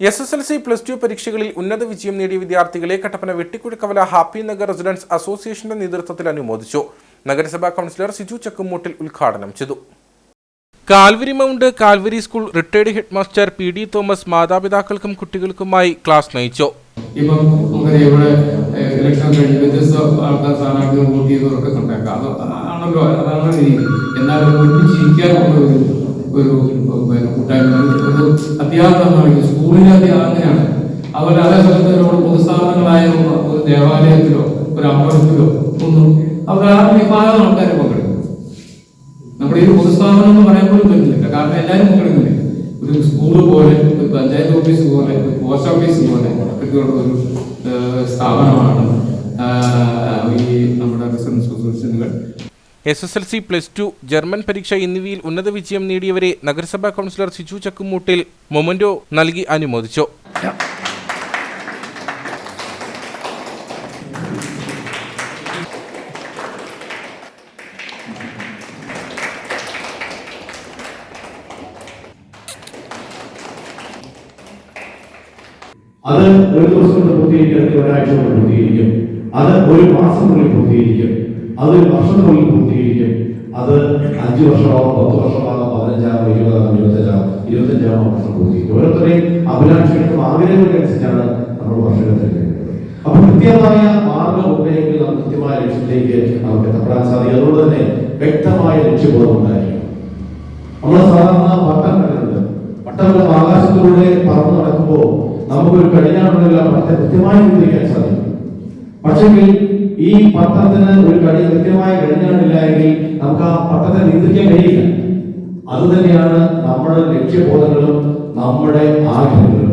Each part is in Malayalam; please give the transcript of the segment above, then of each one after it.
S S L C plus two പരീക്ഷകളിൽ ഉന്നത വിജയം നേടിയ വിദ്യാർത്ഥികളെ കട്ടപ്പന വെട്ടിക്കുഴക്കവല ഹാപ്പി നഗർ റെസിഡൻസ് അസോസിയേഷന്റെ നേതൃത്വത്തിൽ അനുമോദിച്ചു. നഗരസഭാ കൗൺസിലർ സിജു ചക്കുമൂട്ടിൽ ഉദ്ഘാടനം ചെയ്തു. Calvary mount Calvary school retired head master P D Thomas മാതാപിതാക്കൾക്കും കുട്ടികൾക്കുമായി ക്ലാസ് നയിച്ചു. ഇപ്പം ഇവിടെ ഇലക്ഷൻ ആണല്ലോ അതാണ് ഒരു ഒരു കൂട്ടായ്മ അത്യാഗ്രഹമാണ് സ്കൂളിലെ അധ്യാപകനാണ്. അങ്ങനെയാണ് അതുപോലെ അതേ സമയത്ത് ഒരുപാട് പൊതുസ്ഥാപനങ്ങളായ ഒരു- ദേവാലയത്തിലോ ഒരു അമ്പലത്തിലോ ഒന്നും അവർ ആ വിഭാഗം ആൾക്കാർ പങ്കെടുക്കും നമ്മുടെ ഈ പൊതുസ്ഥാപനം എന്ന് പറയാൻ പോലും പറ്റുന്നില്ല. കാരണം എല്ലാവരും പങ്കെടുക്കുന്നില്ല. ഒരു സ്കൂൾ പോലെ ഒരു പഞ്ചായത്ത് ഓഫീസ് പോലെ ഒരു പോസ്റ്റ് ഓഫീസ് പോലെ ഒക്കെയുള്ള ഒരു സ്ഥാപനമാണ് ഈ നമ്മുടെ റെസിഡൻസ് അസോസിയേഷനുകൾ S S L C plus two German പരീക്ഷ എന്നിവയിൽ ഉന്നത വിജയം നേടിയവരെ നഗരസഭാ കൗൺസിലർ സിജു ചക്കുമൂട്ടിൽ മൊമന്റോ നൽകി അനുമോദിച്ചു. അത് ഒരു ദിവസം കൊണ്ട് പൂർത്തീകരിക്കും ഒരാഴ്ച കൊണ്ട് പൂർത്തീകരിക്കും. അത് ഒരു മാസത്തിനുള്ളിൽ പൂർത്തീകരിക്കും. അത് ഒരു വർഷത്തിനുള്ളിൽ പൂർത്തീകരിക്കും. അത് അഞ്ചു വർഷമാകും പത്ത് വർഷമാകും പതിനഞ്ചാകും ഇരുപതാകും ഇരുപത്തഞ്ചാകും ഇരുപത്തഞ്ചാകും വർഷം പൂർത്തീകരിക്കും. ഓരോരുത്തരെയും അഭിലാഷികൾക്കും ആഗ്രഹങ്ങൾക്കനുസരിച്ചാണ് നമ്മൾ തിരഞ്ഞെടുക്കുന്നത്. അപ്പൊ കൃത്യമായ മാർഗം ഉണ്ടെങ്കിൽ നമുക്ക് കൃത്യമായ ലക്ഷ്യത്തിലേക്ക് നമുക്ക് എത്തപ്പെടാൻ സാധിക്കും. അതുകൊണ്ട് തന്നെ വ്യക്തമായ ലക്ഷ്യബോധം ഉണ്ടായിരിക്കും. നമ്മൾ സാധാരണ പട്ടം കണ്ടിട്ടുണ്ട്. പട്ടം ആകാശത്തിലൂടെ പറന്നു നടക്കുമ്പോൾ നമുക്കൊരു കഴിഞ്ഞാണുള്ള പട്ടത്തെ കൃത്യമായി നിയന്ത്രിക്കാൻ സാധിക്കും. പക്ഷെങ്കിൽ ഈ പത്രത്തിന് ഒരു കടി കൃത്യമായ കഴിഞ്ഞിട്ടില്ലായെങ്കിൽ നമുക്ക് ആ പത്രത്തെ നിയന്ത്രിക്കാൻ കഴിയില്ല. അത് തന്നെയാണ് നമ്മുടെ ലക്ഷ്യബോധങ്ങളും നമ്മുടെ ആഗ്രഹങ്ങളും.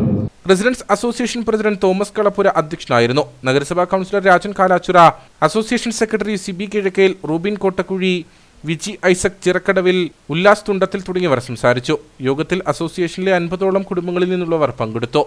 Residence association president Thomas Kalappura അധ്യക്ഷനായിരുന്നു. നഗരസഭാ councillor Rajan Kalachura association secretary Siby Kizhakkel Rubin Kottakkuzhi Viji Isaac Chirakkadavil Ullas Thundathil തുടങ്ങിയവർ സംസാരിച്ചു. യോഗത്തിൽ അസോസിയേഷനിലെ അൻപതോളം കുടുംബങ്ങളിൽ നിന്നുള്ളവർ പങ്കെടുത്തു.